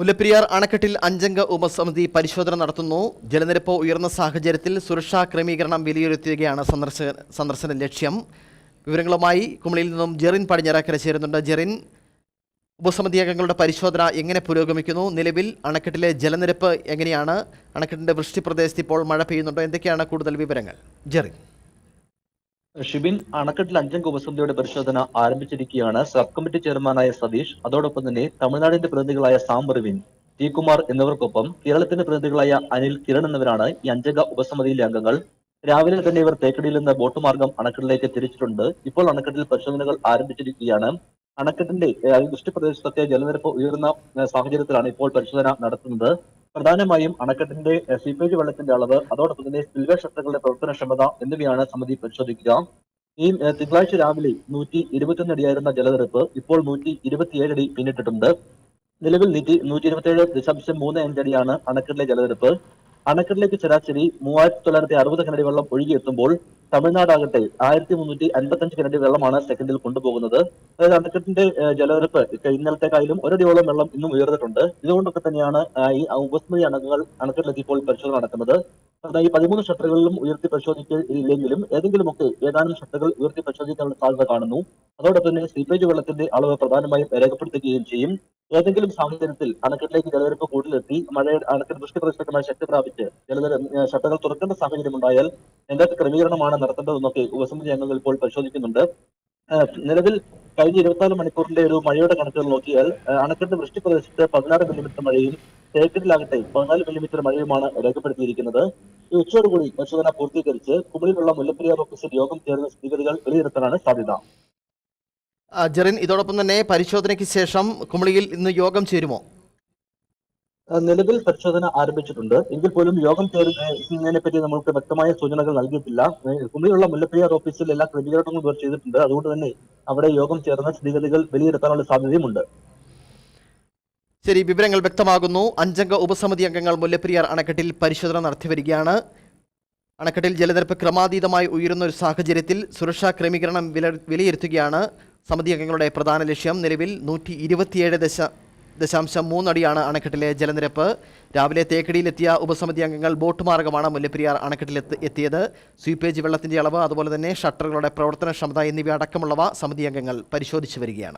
മുല്ലപ്പെരിയാർ അണക്കെട്ടിൽ അഞ്ചംഗ ഉപസമിതി പരിശോധന നടത്തുന്നു. ജലനിരപ്പ് ഉയർന്ന സാഹചര്യത്തിൽ സുരക്ഷാ ക്രമീകരണം വിലയിരുത്തുകയാണ് സന്ദർശക സന്ദർശന ലക്ഷ്യം. വിവരങ്ങളുമായി കുമളിയിൽ നിന്നും ജെറിൻ പടിഞ്ഞാറക്കര ചേരുന്നുണ്ട്. ജെറിൻ ഉപസമിതി അംഗങ്ങളുടെ പരിശോധന എങ്ങനെ പുരോഗമിക്കുന്നു? നിലവിൽ അണക്കെട്ടിലെ ജലനിരപ്പ് എങ്ങനെയാണ്? അണക്കെട്ടിന്റെ വൃഷ്ടി പ്രദേശത്ത് ഇപ്പോൾ മഴ പെയ്യുന്നുണ്ടോ? എന്തൊക്കെയാണ് കൂടുതൽ വിവരങ്ങൾ? ജെറിൻ. ഷിബിൻ അണക്കെട്ടിൽ അഞ്ചംഗ ഉപസമിതിയുടെ പരിശോധന ആരംഭിച്ചിരിക്കുകയാണ്. സബ് കമ്മിറ്റി ചെയർമാനായ സതീഷ് അതോടൊപ്പം തന്നെ തമിഴ്നാടിന്റെ പ്രതിനിധികളായ സാം ബർവിൻ ടി കുമാർ എന്നിവർക്കൊപ്പം കേരളത്തിന്റെ പ്രതിനിധികളായ അനിൽ കിരൺ എന്നിവരാണ് ഈ അഞ്ചംഗ ഉപസമിതിയിലെ അംഗങ്ങൾ. രാവിലെ തന്നെ ഇവർ തേക്കടിയിൽ നിന്ന് ബോട്ട് മാർഗം അണക്കെട്ടിലേക്ക് തിരിച്ചിട്ടുണ്ട്. ഇപ്പോൾ അണക്കെട്ടിൽ പരിശോധനകൾ ആരംഭിച്ചിരിക്കുകയാണ്. അണക്കെട്ടിന്റെ വൃഷ്ടിപ്രദേശത്തൊക്കെ ജലനിരപ്പ് ഉയർന്ന സാഹചര്യത്തിലാണ് ഇപ്പോൾ പരിശോധന നടത്തുന്നത്. പ്രധാനമായും അണക്കെട്ടിന്റെ സീപ്പേജ് വെള്ളത്തിന്റെ അളവ് അതോടൊപ്പം തന്നെ സ്പിൽവേ ഷട്ടറുകളുടെ പ്രവർത്തനക്ഷമത എന്നിവയാണ് സമിതി പരിശോധിക്കുക. ഈ തിങ്കളാഴ്ച രാവിലെ നൂറ്റി ഇരുപത്തിയൊന്ന് അടിയായിരുന്ന ജലനിരപ്പ് ഇപ്പോൾ നൂറ്റി ഇരുപത്തിയേഴ് അടി പിന്നിട്ടിട്ടുണ്ട്. നിലവിൽ നൂറ്റി നൂറ്റി ഇരുപത്തിയേഴ് ദശാംശം മൂന്ന് അഞ്ചടിയാണ് അണക്കെട്ടിലെ ജലനിരപ്പ്. അണക്കെട്ടിലേക്ക് ശരാശരി മൂവായിരത്തി തൊള്ളായിരത്തി അറുപത് കനടി വെള്ളം ഒഴുകിയെത്തുമ്പോൾ തമിഴ്നാടാകട്ടെ ആയിരത്തി മുന്നൂറ്റി അൻപത്തഞ്ച് കനടി വെള്ളമാണ് സെക്കൻഡിൽ കൊണ്ടുപോകുന്നത്. അതായത് അണക്കെട്ടിന്റെ ജലനിരപ്പ് ഇന്നലത്തെക്കായാലും ഒരടിയോളം വെള്ളം ഇന്നും ഉയർന്നിട്ടുണ്ട്. ഇതുകൊണ്ടൊക്കെ തന്നെയാണ് ഈ ഉപസ്മൃതി അണക്കുകൾ അണക്കെട്ടിലേക്ക് ഇപ്പോൾ പരിശോധന നടക്കുന്നത്. ഈ പതിമൂന്ന് ഷട്ടറുകളിലും ഉയർത്തി പരിശോധിക്കില്ലെങ്കിലും ഏതെങ്കിലുമൊക്കെ ഏതാനും ഷട്ടറുകൾ ഉയർത്തി പരിശോധിക്കാനുള്ള സാധ്യത കാണുന്നു. അതോടൊപ്പം തന്നെ സീപ്പേജ് വെള്ളത്തിന്റെ അളവ് പ്രധാനമായും രേഖപ്പെടുത്തുകയും ചെയ്യും. ഏതെങ്കിലും സാഹചര്യത്തിൽ അണക്കെട്ടിലേക്ക് ജലനിരപ്പ് കൂടുതലെത്തി മഴയുടെ അണക്കെട്ട് വൃഷ്ടിപ്രദേശമായി ശക്തി പ്രാപിച്ച് ജലനിര ഷട്ടറുകൾ തുറക്കേണ്ട സാഹചര്യം ഉണ്ടായാൽ എന്തൊക്കെ ക്രമീകരണമാണ് നടത്തേണ്ടതെന്നൊക്കെ ഉപസമിതി അംഗങ്ങൾ ഇപ്പോൾ പരിശോധിക്കുന്നുണ്ട്. നിലവിൽ കഴിഞ്ഞ ഇരുപത്തിനാല് മണിക്കൂറിന്റെ ഒരു മഴയുടെ കണക്കുകൾ നോക്കിയാൽ അണക്കെട്ട് വൃഷ്ടിപ്രദേശത്ത് പതിനാറ് മില്ലിമീറ്റർ മഴയും തേക്കറ്റിലാകട്ടെ പതിനാല് മില്ലിമീറ്റർ മഴയുമാണ് രേഖപ്പെടുത്തിയിരിക്കുന്നത്. ഈ ഉച്ചയോടുകൂടി പരിശോധന പൂർത്തീകരിച്ച് കുമളിയിലുള്ള മുല്ലപ്പെരിയാർ ഓഫീസിൽ യോഗം ചേർന്ന സ്ഥിതിഗതികൾ വിലയിരുത്താനാണ് സാധ്യത. ജെറിൻ ഇതോടൊപ്പം തന്നെ പരിശോധനയ്ക്ക് ശേഷം കുമളിയിൽ ഇന്ന് യോഗം ചേരുമോ? നിലവിൽ പരിശോധന ആരംഭിച്ചിട്ടുണ്ട്. എങ്കിൽ പോലും യോഗം ചേരുന്നതിനെ പറ്റി നമുക്ക് വ്യക്തമായ സൂചനകൾ നൽകിയിട്ടില്ല. കുമളിയുള്ള മുല്ലപ്പെരിയാർ ഓഫീസിൽ എല്ലാ ക്രമീകരണങ്ങളും ഇവർ ചെയ്തിട്ടുണ്ട്. അതുകൊണ്ട് തന്നെ അവിടെ യോഗം ചേർന്ന സ്ഥിതിഗതികൾ വിലയിരുത്താനുള്ള സാധ്യതയുമുണ്ട്. ശരി വിവരങ്ങൾ വ്യക്തമാകുന്നു. അഞ്ചംഗ ഉപസമിതി അംഗങ്ങൾ മുല്ലപ്പെരിയാർ അണക്കെട്ടിൽ പരിശോധന നടത്തി വരികയാണ്. അണക്കെട്ടിൽ ജലനിരപ്പ് ക്രമാതീതമായി ഉയരുന്ന ഒരു സാഹചര്യത്തിൽ സുരക്ഷാ ക്രമീകരണം വില വിലയിരുത്തുകയാണ് സമിതി അംഗങ്ങളുടെ പ്രധാന ലക്ഷ്യം. നിലവിൽ നൂറ്റി ഇരുപത്തിയേഴ് ദശ ദശാംശം മൂന്നടിയാണ് അണക്കെട്ടിലെ ജലനിരപ്പ്. രാവിലെ തേക്കടിയിലെത്തിയ ഉപസമിതി അംഗങ്ങൾ ബോട്ട് മാർഗമാണ് മുല്ലപ്പെരിയാർ അണക്കെട്ടിൽ എത്തി- എത്തിയത്. സ്വീപ്പേജ് വെള്ളത്തിന്റെ അളവ് അതുപോലെ തന്നെ ഷട്ടറുകളുടെ പ്രവർത്തനക്ഷമത എന്നിവ അടക്കമുള്ളവ സമിതി അംഗങ്ങൾ പരിശോധിച്ചു വരികയാണ്.